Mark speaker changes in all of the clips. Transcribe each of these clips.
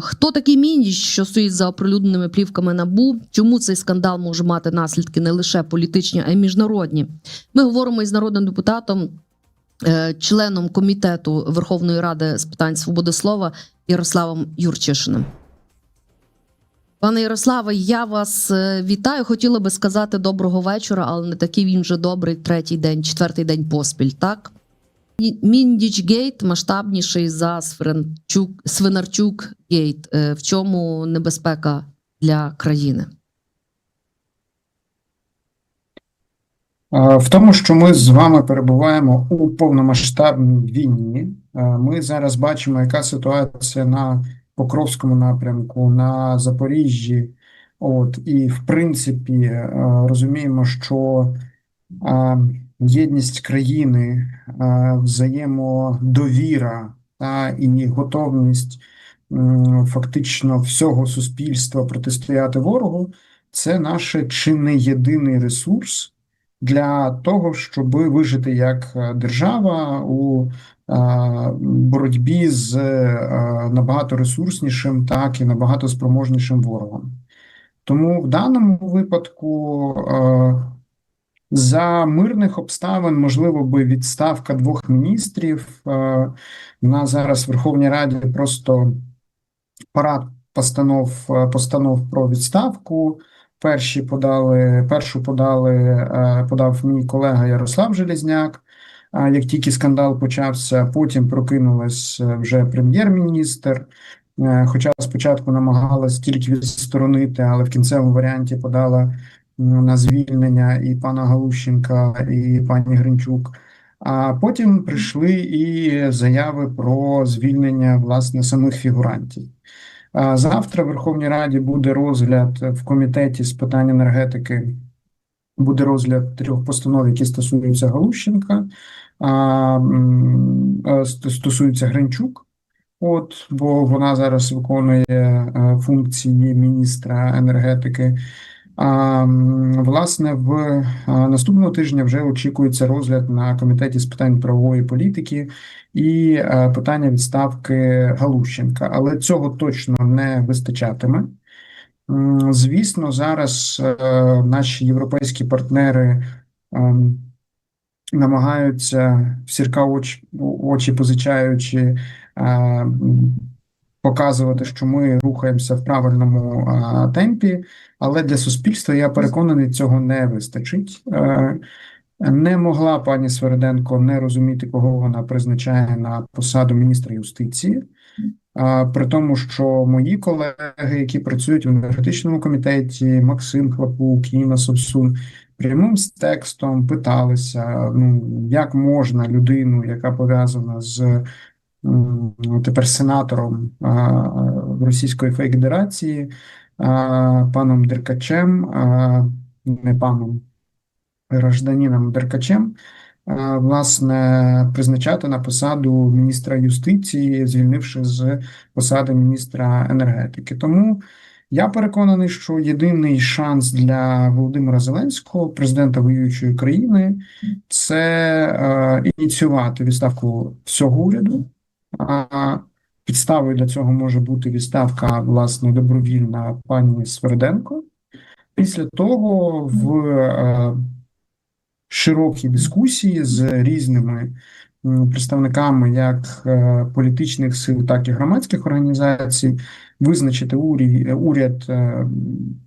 Speaker 1: Хто такий Міндіч, що стоїть за оприлюдненими плівками набу? Чому цей скандал може мати наслідки не лише політичні, а й міжнародні? Ми говоримо із народним депутатом, е, членом комітету Верховної Ради з питань свободи слова Ярославом Юрчишиним. Пане Ярославе, я вас е, вітаю. Хотіла би сказати доброго вечора, але не такий він вже добрий третій день, четвертий день поспіль. Так Міндіч Гейт масштабніший за Свинарчук, Свинарчук Гейт. Е, В чому небезпека для країни?
Speaker 2: Е, В тому, що ми з вами перебуваємо у повномасштабній війні. Е, Ми зараз бачимо, яка ситуація на Покровському напрямку, на Запоріжжі. От, і в принципі розуміємо, що єдність країни, е, взаємодовіра та і готовність фактично всього суспільства протистояти ворогу це наш чи не єдиний ресурс для того, щоб вижити як е, держава у е, боротьбі з набагато ресурснішим, так і набагато спроможнішим ворогом. Тому в даному випадку за мирних обставин можливо би відставка двох міністрів. Е, На зараз в Верховній Раді просто парад постанов, е, постанов про відставку. Перші подали, першу подали, е, подав мій колега Ярослав Железняк. е, Як тільки скандал почався, потім прокинулась вже прем'єр-міністр. Хоча спочатку намагалась тільки відсторонити, але в кінцевому варіанті подала на звільнення і пана Галущенка, і пані Гринчук. А потім прийшли і заяви про звільнення власне самих фігурантів. Завтра в Верховній Раді буде розгляд в комітеті з питань енергетики. Буде розгляд трьох постанов, які стосуються Галущенка, а, стосуються Гринчук. От, бо вона зараз виконує е, функції міністра енергетики. Власне, в е, наступного тижня вже очікується розгляд на комітеті з питань правової політики і е, питання відставки Галущенка, але цього точно не вистачатиме. Звісно, зараз е, наші європейські партнери ем, намагаються в сірка очі, очі позичаючи, е, показувати, що ми рухаємося в правильному е, темпі, але для суспільства, я переконаний, цього не вистачить. Е, Не могла пані Свериденко не розуміти, кого вона призначає на посаду міністра юстиції. При тому, що мої колеги, які працюють в енергетичному комітеті, Максим Хлопук, Інна Собсун, прямим з текстом питалися, ну як можна людину, яка пов'язана з тепер сенатором Російської Федерації, паном Деркачем, не паном гражданином Деркачем, власне, призначати на посаду міністра юстиції, звільнивши з посади міністра енергетики. Тому я переконаний, що єдиний шанс для Володимира Зеленського, президента воюючої країни, це ініціювати відставку всього уряду. А підставою для цього може бути відставка, власне, добровільна пані Сверденко. Після того в е, широкій дискусії з різними представниками як е, політичних сил, так і громадських організацій, визначити урі- уряд, е,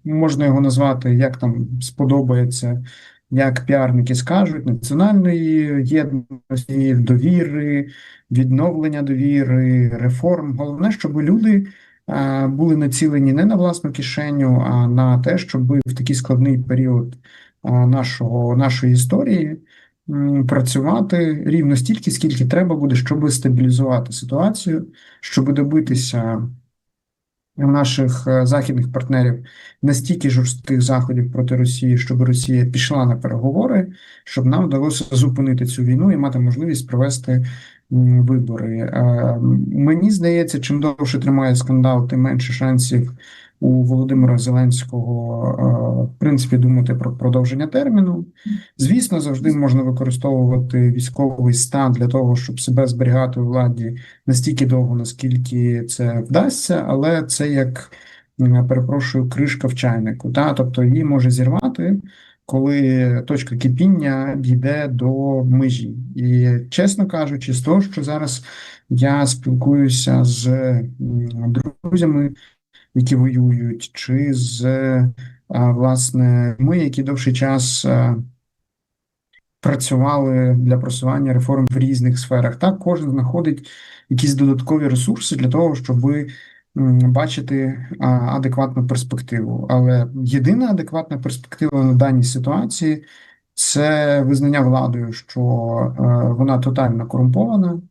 Speaker 2: можна його назвати як там сподобається, як піарники скажуть, національної єдності, довіри, відновлення довіри, реформ. Головне, щоб люди були націлені не на власну кишеню, а на те, щоб в такий складний період нашого, нашої історії працювати рівно стільки, скільки треба буде, щоб стабілізувати ситуацію, щоб добитися в наших е, західних партнерів настільки жорстких заходів проти Росії, щоб Росія пішла на переговори, щоб нам вдалося зупинити цю війну і мати можливість провести вибори. Е, Мені здається, чим довше тримає скандал, тим менше шансів у Володимира Зеленського, е, в принципі, думати про продовження терміну. Звісно, завжди можна використовувати військовий стан для того, щоб себе зберігати у владі настільки довго, наскільки це вдасться, але це як перепрошую, кришка в чайнику. Та? Тобто її може зірвати, коли точка кипіння дійде до межі. І чесно кажучи, з того, що зараз я спілкуюся з друзями, які воюють, чи з власне ми, які довший час. Працювали для просування реформ в різних сферах. Так, кожен знаходить якісь додаткові ресурси для того, щоб бачити адекватну перспективу. Але єдина адекватна перспектива на даній ситуації це визнання владою, що е, вона тотально корумпована,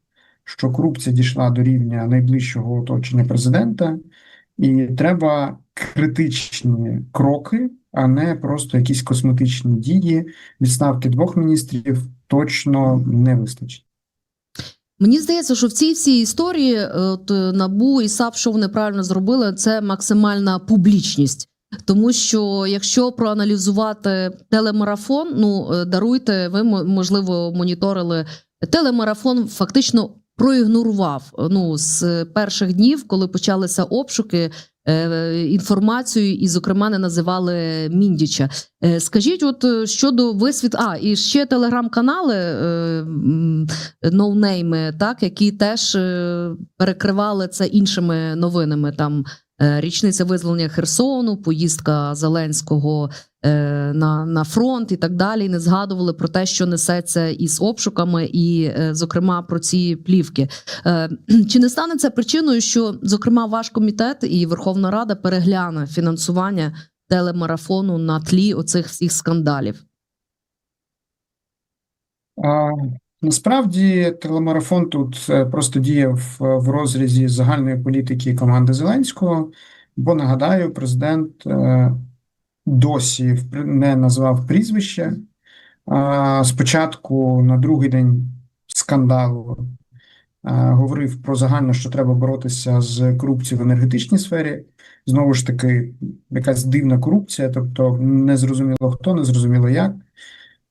Speaker 2: що корупція дійшла до рівня найближчого оточення президента, і треба критичні кроки, а не просто якісь косметичні дії. Відставки двох міністрів точно не вистачить.
Speaker 1: Мені здається, що в цій всій історії е, от, е, НАБУ і САП, що вони правильно зробили, це максимальна публічність. Тому що якщо проаналізувати телемарафон, ну е, даруйте, ви можливо моніторили телемарафон, фактично проігнорував е, ну з перших днів, коли почалися обшуки. е, Інформацію і, зокрема, не називали Міндіча. Е, Скажіть, от щодо висвіт, а і ще телеграм-канали ноунейми, так які теж перекривали це іншими новинами. Там річниця визволення Херсону, поїздка Зеленського е, на, на фронт і так далі. Не згадували про те, що несеться із обшуками, і, е, зокрема, про ці плівки. Е, Чи не стане це причиною, що, зокрема, ваш комітет і Верховна Рада перегляне фінансування телемарафону на тлі оцих всіх скандалів?
Speaker 2: Насправді телемарафон тут е, просто діяв е, в розрізі загальної політики команди Зеленського, бо нагадаю, президент е, досі не назвав прізвище. Спочатку на другий день скандалу а, говорив про загально, що треба боротися з корупцією в енергетичній сфері. Знову ж таки, якась дивна корупція, тобто незрозуміло хто, незрозуміло як.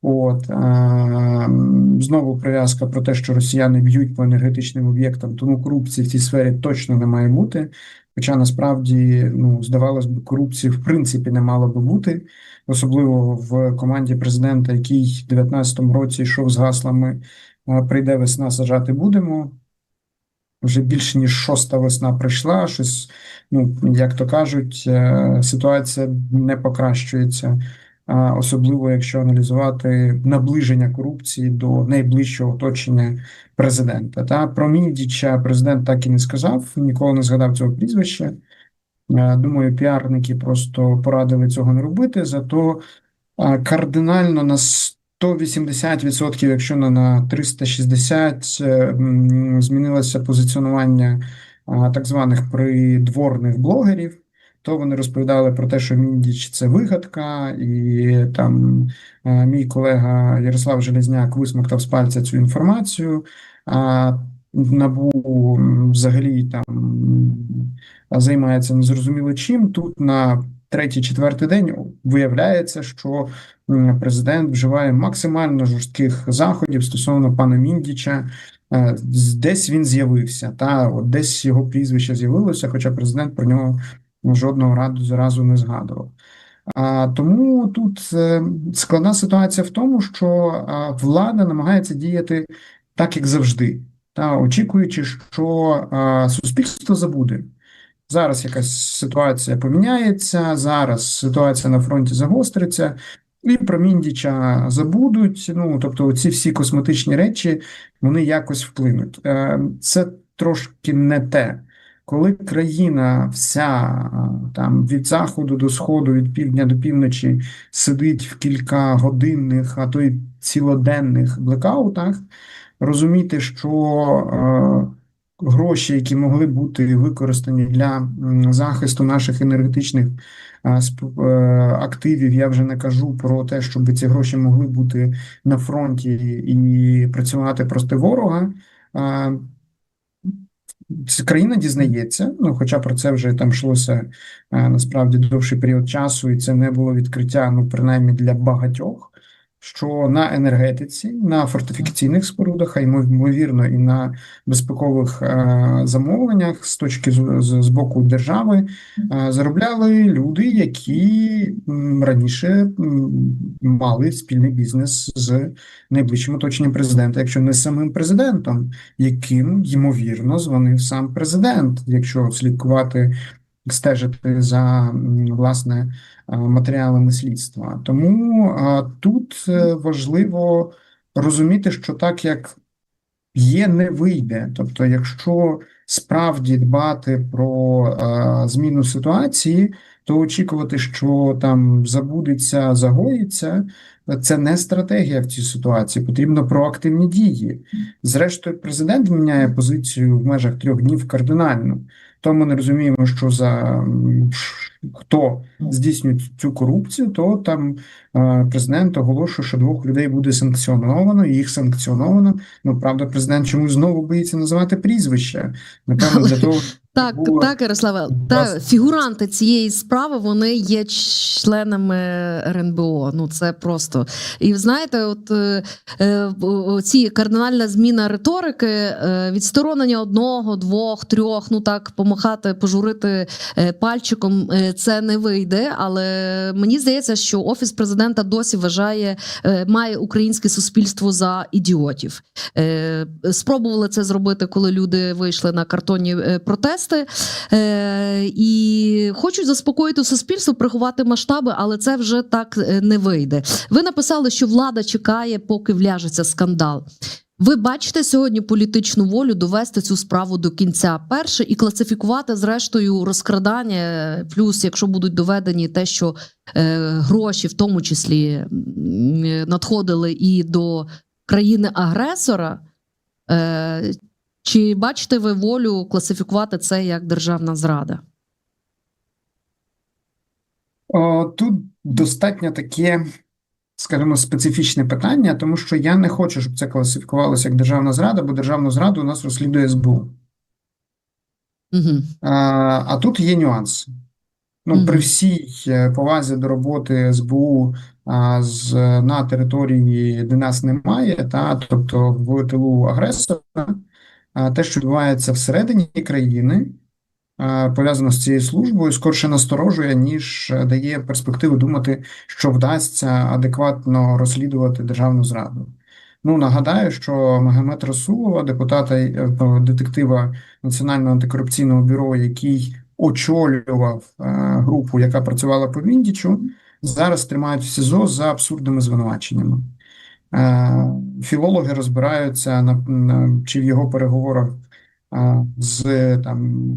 Speaker 2: От а, знову прив'язка про те, що росіяни б'ють по енергетичним об'єктам, тому корупції в цій сфері точно не має бути. Хоча насправді, ну, здавалось би, корупції в принципі не мало би бути, особливо в команді президента, який в 2019 році йшов з гаслами Прийде весна, сажати будемо. Вже більше ніж шоста весна прийшла. Щось, ну як то кажуть, е, ситуація не покращується особливо якщо аналізувати наближення корупції до найближчого оточення президента. Та про Міндіча президент так і не сказав, ніколи не згадав цього прізвища. Думаю, піарники просто порадили цього не робити. Зато кардинально на 180%, якщо не на 360, е, м, змінилося позиціонування так званих придворних блогерів то вони розповідали про те, що Міндіч це вигадка, і там е, мій колега Ярослав Железняк висмоктав з пальця цю інформацію. А НАБУ взагалі там займається незрозуміло чим. Тут на третій-четвертий день виявляється, що президент вживає максимально жорстких заходів стосовно пана Міндіча. Е, Десь він з'явився, та от десь його прізвище з'явилося, хоча президент про нього жодного разу, разу не згадував. А, тому тут е, складна ситуація в тому, що влада намагається діяти так, як завжди, та очікуючи, що а, суспільство забуде. Зараз якась ситуація поміняється, зараз ситуація на фронті загостриться, і про Міндіча забудуть. Ну, тобто, ці всі косметичні речі вони якось вплинуть. Е, Це трошки не те. Коли країна вся там від заходу до сходу, від півдня до півночі сидить в кілька годинних, а то й цілоденних блекаутах, розуміти, що е, гроші, які могли бути використані для захисту наших енергетичних е, активів, я вже не кажу про те, щоб ці гроші могли бути на фронті і працювати проти ворога. е, Країна дізнається, ну хоча про це вже там йшлося е, насправді довший період часу, і це не було відкриття, ну принаймні для багатьох, що на енергетиці, на фортифікаційних спорудах, а ймовірно, і на безпекових е, замовленнях з точки з, боку держави е, заробляли люди, які раніше мали спільний бізнес з найближчим оточенням президента, якщо не самим президентом яким ймовірно дзвонив сам президент, якщо слідкувати, стежити за власне е, матеріалами слідства. Тому тут е, важливо розуміти, що так як є, не вийде. Тобто, якщо справді дбати про е, зміну ситуації, то очікувати, що там забудеться, загоїться, це не стратегія в цій ситуації. Потрібно проактивні дії. Зрештою, президент міняє позицію в межах трьох днів кардинально. То ми не розуміємо, що за хто здійснює цю корупцію, то там е, президент оголошує, що двох людей буде санкціоновано, і їх санкціоновано. Ну правда, президент чомусь знову боїться називати прізвище. Напевно, для того,
Speaker 1: Так,
Speaker 2: було-
Speaker 1: так, Ярославе, та фігуранти цієї справи вони є членами РНБО. Ну це просто. І знаєте, от е, е, ці кардинальна зміна риторики, е, відсторонення одного, двох, трьох, ну так помахати, пожурити е, пальчиком, е, це не вийде. Але мені здається, що офіс президента досі вважає, е, має українське суспільство за ідіотів. Е, Спробували це зробити, коли люди вийшли на картонні е, протести е, і хочуть заспокоїти суспільство, приховати масштаби, але це вже так е, не вийде. Ви написали, що влада чекає, поки вляжеться скандал. Ви бачите сьогодні політичну волю довести цю справу до кінця перше і класифікувати зрештою розкрадання, плюс, якщо будуть доведені те, що е, гроші в тому числі е, надходили і до країни-агресора. Е, чи бачите ви волю класифікувати це як державна зрада?
Speaker 2: О, тут достатньо таке, скажімо, специфічне питання, тому що я не хочу, щоб це класифікувалося як державна зрада, бо державну зраду у нас розслідує СБУ.
Speaker 1: Угу.
Speaker 2: А, а тут є нюанси. Ну,
Speaker 1: Мгм.
Speaker 2: при всій е, повазі до роботи СБУ а, з, на території, де нас немає, та, тобто в тилу агресора, те, що відбувається всередині країни, пов'язано з цією службою, скорше насторожує, ніж е, дає перспективи думати, що вдасться адекватно розслідувати державну зраду. Ну, нагадаю, що Магомед Расулова, депутата е, е, детектива Національного антикорупційного бюро, який очолював е, групу, яка працювала по Віндічу, зараз тримають в СІЗО за абсурдними звинуваченнями. Е, Філологи розбираються на, на чи в його переговорах е, з там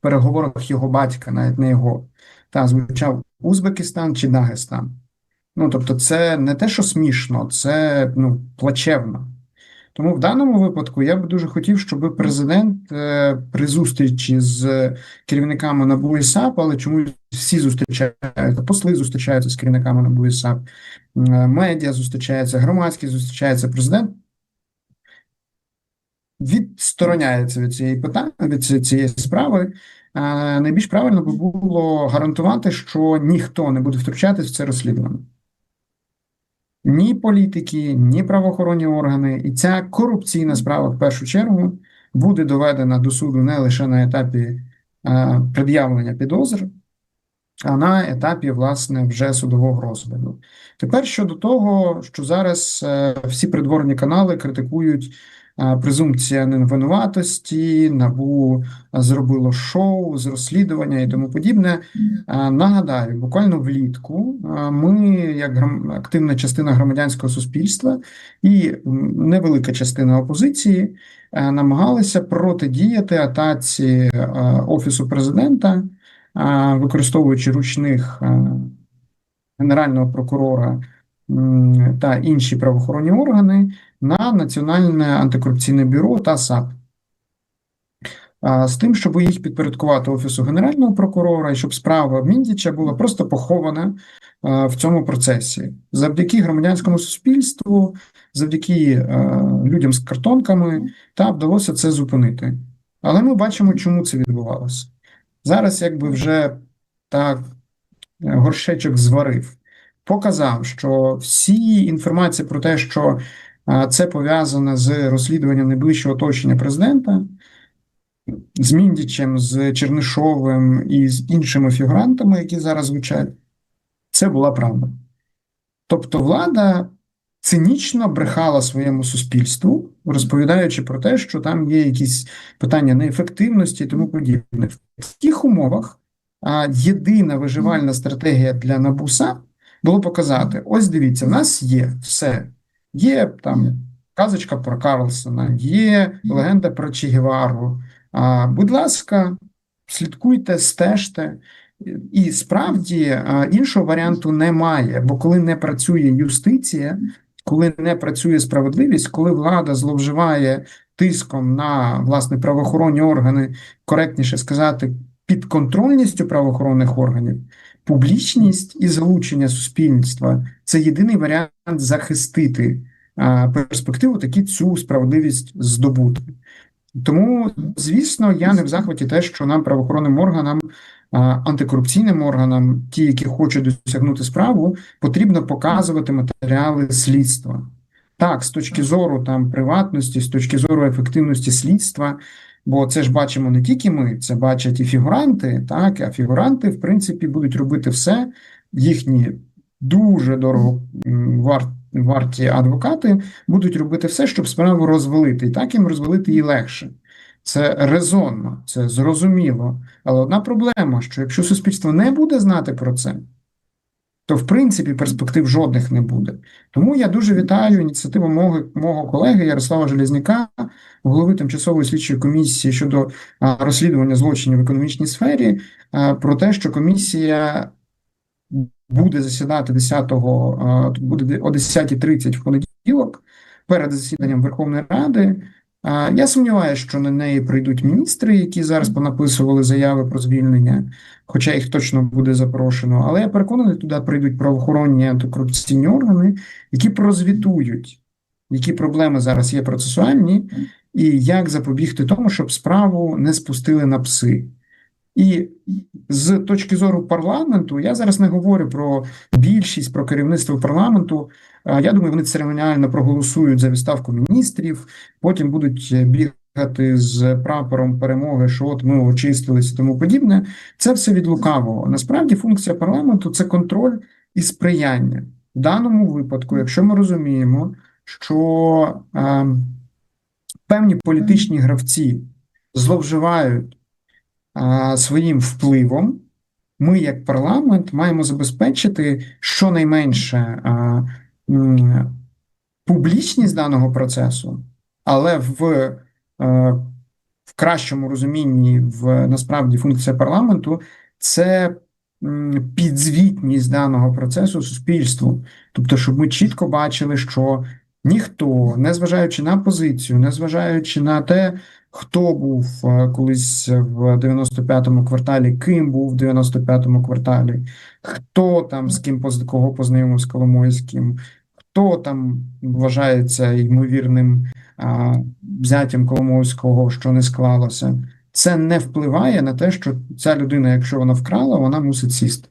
Speaker 2: переговорах його батька, навіть не його, та звучав Узбекистан чи Дагестан. Ну, тобто, це не те, що смішно, це ну, плачевно. Тому в даному випадку я б дуже хотів, щоб президент е, при зустрічі з керівниками НАБУ і САП, але чомусь всі зустрічаються, посли зустрічаються з керівниками НАБУ і САП, медіа зустрічаються, громадськість зустрічається, президент відстороняється від цієї питання, від цієї справи. Найбільш правильно би було гарантувати, що ніхто не буде втручатись в це розслідування. Ні політики, ні правоохоронні органи, і ця корупційна справа в першу чергу буде доведена до суду не лише на етапі е, пред'явлення підозр, а на етапі, власне, вже судового розгляду. Тепер щодо того, що зараз е, всі придворні канали критикують презумпція невинуватості, НАБУ зробило шоу з розслідування і тому подібне. Нагадаю, буквально влітку ми, як активна частина громадянського суспільства і невелика частина опозиції, намагалися протидіяти атаці Офісу президента, використовуючи ручних Генерального прокурора та інші правоохоронні органи на Національне антикорупційне бюро та САП. з тим, щоб їх підпорядкувати Офісу Генерального прокурора і щоб справа Міндіча була просто похована в цьому процесі. Завдяки громадянському суспільству, завдяки людям з картонками, та вдалося це зупинити. Але ми бачимо, чому це відбувалося. Зараз, якби вже так е, горшечок зварив, показав, що всі інформації про те, що це пов'язане з розслідуванням найближчого оточення президента, з Міндічем, з Чернишовим і з іншими фігурантами, які зараз звучать, це була правда. Тобто влада цинічно брехала своєму суспільству, розповідаючи про те, що там є якісь питання неефективності і тому подібне. В таких умовах а, єдина виживальна стратегія для НАБУСа було показати: ось дивіться, в нас є все. Є там казочка про Карлсона, є легенда про. А, будь ласка, слідкуйте, стежте. І справді іншого варіанту немає, бо коли не працює юстиція, коли не працює справедливість, коли влада зловживає тиском на власне правоохоронні органи, коректніше сказати, підконтрольністю правоохоронних органів, публічність і залучення суспільства це єдиний варіант захистити перспективу таки цю справедливість здобути. Тому, звісно, я не в захваті те, що нам правоохоронним органам, антикорупційним органам, ті, які хочуть досягнути справу, потрібно показувати матеріали слідства. Так, з точки зору там приватності, з точки зору ефективності слідства, бо це ж бачимо не тільки ми, це бачать і фігуранти, так, а фігуранти, в принципі, будуть робити все, їхні дуже дорого м, вар, варті адвокати будуть робити все, щоб справу розвалити, і так їм розвалити її легше. Це резонно, це зрозуміло. Але одна проблема, що якщо суспільство не буде знати про це, то в принципі перспектив жодних не буде. Тому я дуже вітаю ініціативу мого, мого колеги Ярослава Железняка, голови тимчасової слідчої комісії щодо а, розслідування злочинів в економічній сфері, а, про те, що комісія буде засідати 10-го, а, буде о 10.30 в понеділок перед засіданням Верховної Ради. Я сумніваюся, що на неї прийдуть міністри, які зараз понаписували заяви про звільнення, хоча їх точно буде запрошено. Але я переконаний, туди прийдуть правоохоронні антикорупційні органи, які прозвітують, які проблеми зараз є процесуальні, і як запобігти тому, щоб справу не спустили на пси. І з точки зору парламенту, я зараз не говорю про більшість, про керівництво парламенту. А, Я думаю, вони церемоніально проголосують за відставку міністрів, потім будуть бігати з прапором перемоги, що от ми очистились і тому подібне. Це все від лукавого. Насправді функція парламенту це контроль і сприяння. В даному випадку, якщо ми розуміємо, що е, певні політичні гравці зловживають е, своїм впливом, ми, як парламент, маємо забезпечити щонайменше е, публічність даного процесу, але в, е, в кращому розумінні, в насправді функція парламенту це підзвітність даного процесу суспільству. Тобто, щоб ми чітко бачили, що ніхто, незважаючи на позицію, незважаючи на те, хто був е, колись в 95-му кварталі, ким був в 95-му кварталі, хто там з ким кого познайомив з Коломойським, хто там вважається ймовірним а, зятям Коломойського, що не склалося. Це не впливає на те, що ця людина, якщо вона вкрала, вона мусить сісти.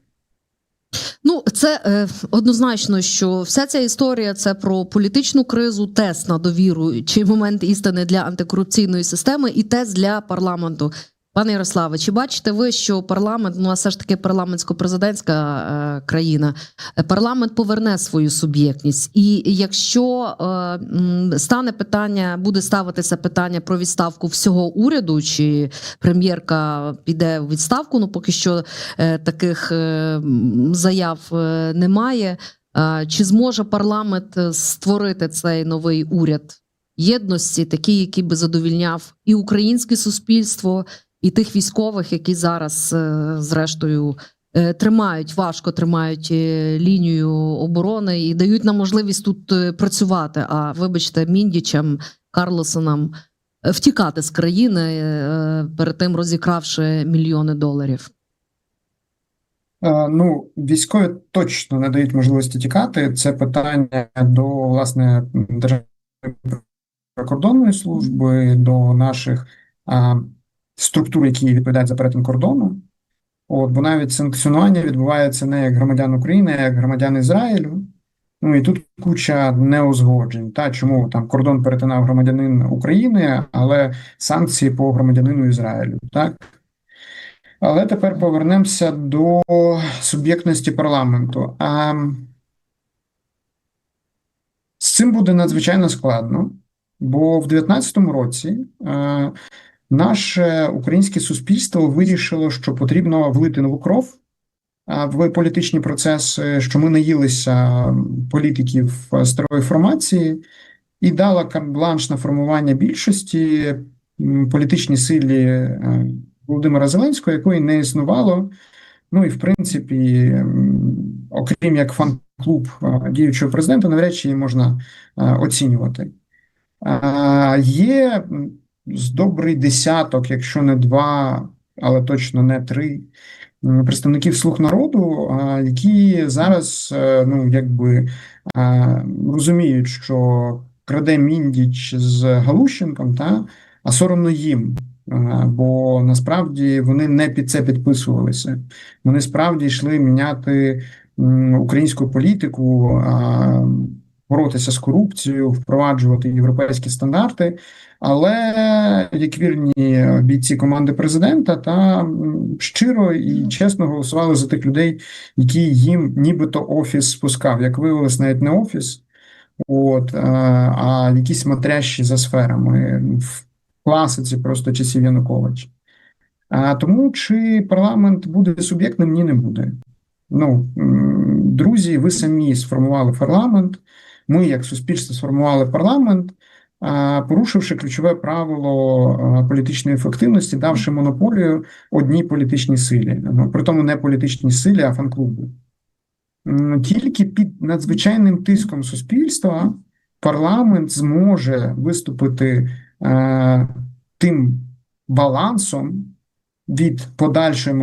Speaker 1: Ну, це е, однозначно, що вся ця історія це про політичну кризу, тест на довіру чи момент істини для антикорупційної системи, і тест для парламенту. Пане Ярославе, чи бачите ви, що парламент, ну а все ж таки парламентсько-президентська е, країна, е, парламент поверне свою суб'єктність? І якщо е, стане питання, буде ставитися питання про відставку всього уряду, чи прем'єрка піде в відставку? Ну поки що е, таких е, заяв е, немає. Е, Чи зможе парламент е, створити цей новий уряд єдності, такий, який би задовільняв і українське суспільство, і тих військових, які зараз, е, зрештою, е, тримають важко тримають е, лінію оборони і дають нам можливість тут працювати. А вибачте, міндічам, Карлосонам е, втікати з країни, перед тим розікравши мільйони доларів.
Speaker 2: Ну, військові точно не дають можливості тікати. Це питання до власне Державної прикордонної служби, до наших структур, які відповідають за перетин кордону. От, бо навіть санкціонування відбувається не як громадян України, а як громадян Ізраїлю. Ну і тут куча неузгоджень. Та чому там кордон перетинав громадянин України, але санкції по громадянину Ізраїлю, так? Але тепер повернемося до суб'єктності парламенту. А з цим буде надзвичайно складно, бо в 2019 році е, наше українське суспільство вирішило, що потрібно влити нову кров в політичні процеси, що ми наїлися політиків старої формації, і дала карт-бланш на формування більшості політичній силі. е, Володимира Зеленського, якої не існувало. Ну і в принципі, окрім як фан-клуб діючого президента, навряд чи її можна оцінювати. Є з добрий десяток, якщо не два, але точно не три, представників слуг народу, які зараз е, ну, якби розуміють, що краде Міндіч з Галущенком, та, а соромно їм. Бо насправді вони не під це підписувалися. Вони справді йшли міняти українську політику, боротися з корупцією, впроваджувати європейські стандарти. Але як вірні бійці команди президента, та щиро і чесно голосували за тих людей, які їм нібито офіс спускав. Як виявилось, навіть не офіс, от, е, а якісь смотрящі за сферами в класиці просто часів Януковича. А тому чи парламент буде суб'єктним? Ні, не буде. Ну, друзі, ви самі сформували парламент. Ми, як суспільство, сформували парламент, порушивши ключове правило політичної ефективності, давши монополію одній політичній силі. Ну, при тому не політичній силі, а фан-клубу. Тільки під надзвичайним тиском суспільства парламент зможе виступити тим балансом від подальшої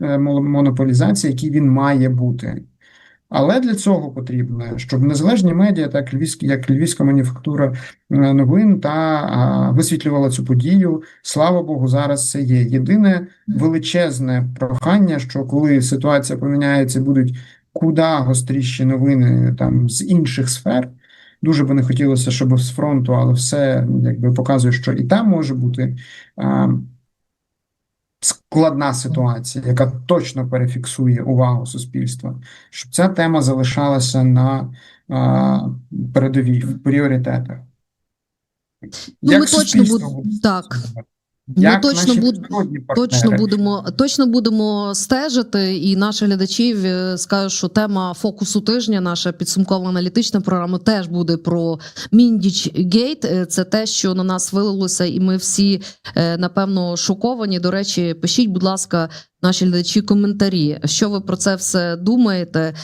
Speaker 2: е, монополізації, який він має бути. Але для цього потрібно, щоб незалежні медіа, так львівські, як львівська мануфактура е, новин, та висвітлювала цю подію. Слава Богу, зараз це є. Єдине величезне прохання, що коли ситуація поміняється, будуть куди гостріші новини там з інших сфер. Дуже би не хотілося, щоб з фронту, але все якби показує, що і там може бути складна ситуація, яка точно перефіксує увагу суспільства, щоб ця тема залишалася на передовій в пріоритетах.
Speaker 1: Ну, ми точно будемо
Speaker 2: буде
Speaker 1: так.
Speaker 2: Працювати?
Speaker 1: Ми точно буд- Точно будемо точно будемо стежити, і наші глядачі е, скажуть, що тема фокусу тижня, наша підсумкова аналітична програма, теж буде про Міндіч Гейт. Е, Це те, що на нас вилилося, і ми всі е, напевно шоковані. До речі, пишіть, будь ласка, наші глядачі коментарі. Що ви про це все думаєте?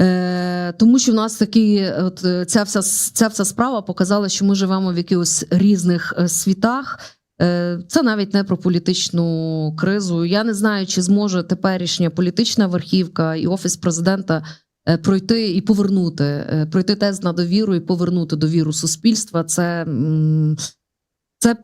Speaker 1: Е, тому що в нас такі, от ця вся ця вся справа показала, що ми живемо в якихось різних світах. Е, Це навіть не про політичну кризу. Я не знаю, чи зможе теперішня політична верхівка і офіс президента е, пройти і повернути, е, пройти тест на довіру і повернути довіру суспільства. Це, це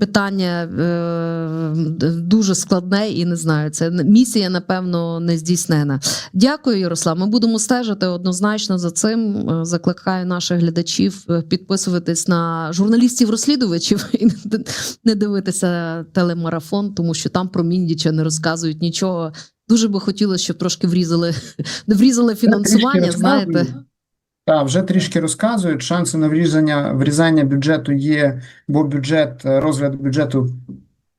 Speaker 1: питання е, дуже складне і не знаю. Це місія, напевно, не здійснена. Дякую, Ярослав. Ми будемо стежити однозначно за цим. Е, Закликаю наших глядачів е, підписуватись на журналістів-розслідувачів і не- дивитися телемарафон, тому що там про Міндіча не розказують нічого. Дуже би хотілося, щоб трошки врізали, врізали фінансування. Знаєте,
Speaker 2: Так, вже трішки розказують. Шанси на врізання, врізання бюджету є, бо бюджет, е, розгляд бюджету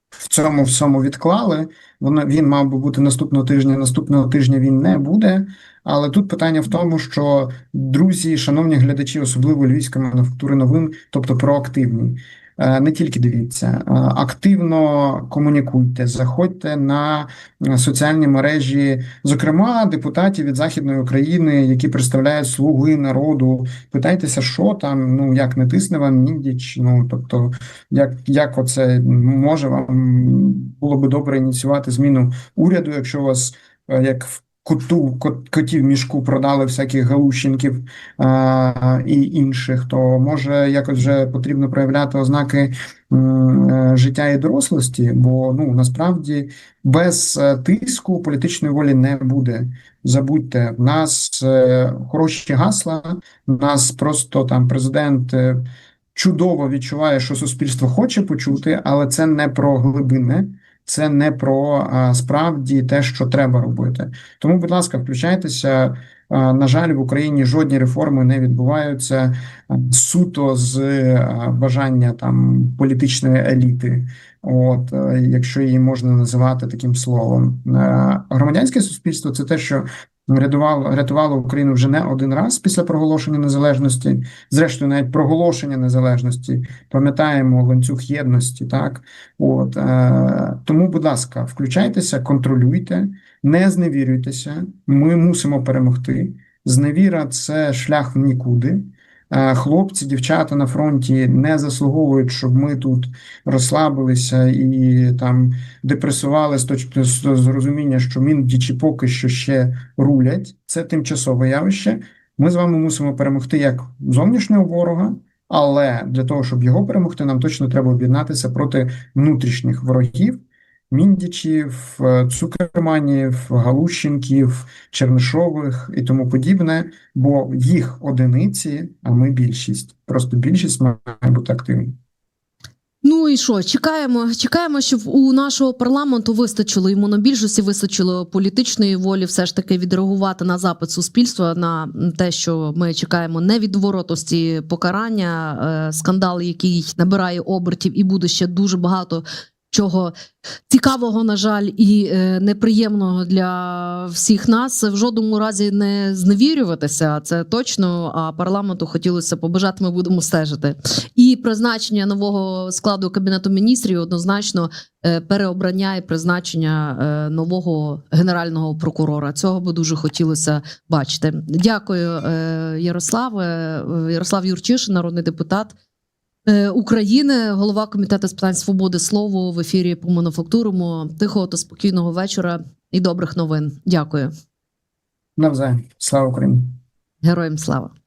Speaker 2: в цьому всьому відклали. Воно він мав би бути наступного тижня. Наступного тижня він не буде. Але тут питання в тому, що друзі, шановні глядачі, особливо львівської мануфактури новин, тобто проактивні. Е, Не тільки дивіться, е, активно комунікуйте, заходьте на соціальні мережі, зокрема депутатів від Західної України, які представляють слуги народу. Питайтеся, що там, ну як не тисне вам міндіч. Ну тобто, як, як оце може вам було би добре ініціювати зміну уряду, якщо у вас е, як в коту кот, котів мішку продали всяких галущенків а, і інших, то може якось вже потрібно проявляти ознаки м, е, життя і дорослості, бо ну насправді без е, тиску політичної волі не буде. Забудьте, в нас е, хороші гасла, в нас просто там президент. Чудово відчуває, що суспільство хоче почути, але це не про глибини, це не про справді те, що треба робити. Тому, будь ласка, включайтеся. На жаль, в Україні жодні реформи не відбуваються суто з бажання там політичної еліти. От, якщо її можна називати таким словом, громадянське суспільство це те, що рятувало, рятувало Україну вже не один раз після проголошення незалежності. Зрештою, навіть проголошення незалежності пам'ятаємо ланцюг єдності, так от е, тому, будь ласка, включайтеся, контролюйте, не зневірюйтеся. Ми мусимо перемогти. Зневіра це шлях в нікуди. Е, Хлопці, дівчата на фронті не заслуговують, щоб ми тут розслабилися і там депресували з точки з з розуміння, що міндічі поки що ще рулять. Це тимчасове явище. Ми з вами мусимо перемогти як зовнішнього ворога, але для того, щоб його перемогти, нам точно треба об'єднатися проти внутрішніх ворогів. Міндічів, е, Цукерманів, Галущенків, Чернишових і тому подібне, бо їх одиниці, а ми більшість. Просто більшість має бути активна.
Speaker 1: Ну і що? Чекаємо, чекаємо, щоб у нашого парламенту вистачило йому на більшості, вистачило політичної волі, все ж таки відреагувати на запит суспільства на те, що ми чекаємо невідворотості покарання, е, скандал, який набирає обертів, і буде ще дуже багато чого цікавого, на жаль, і е, неприємного для всіх нас. В жодному разі не зневірюватися. Це точно. А парламенту хотілося побажати. Ми будемо стежити. І призначення нового складу кабінету міністрів однозначно е, переобрання і призначення е, нового генерального прокурора. Цього би дуже хотілося бачити. Дякую, е, Ярославе. Е, Ярослав Юрчишин, народний депутат. Е, України, голова комітету з питань свободи слова в ефірі по мануфактурому. Тихого та спокійного вечора і добрих новин. Дякую,
Speaker 2: Навзаєм. Слава Україні!
Speaker 1: героям слава.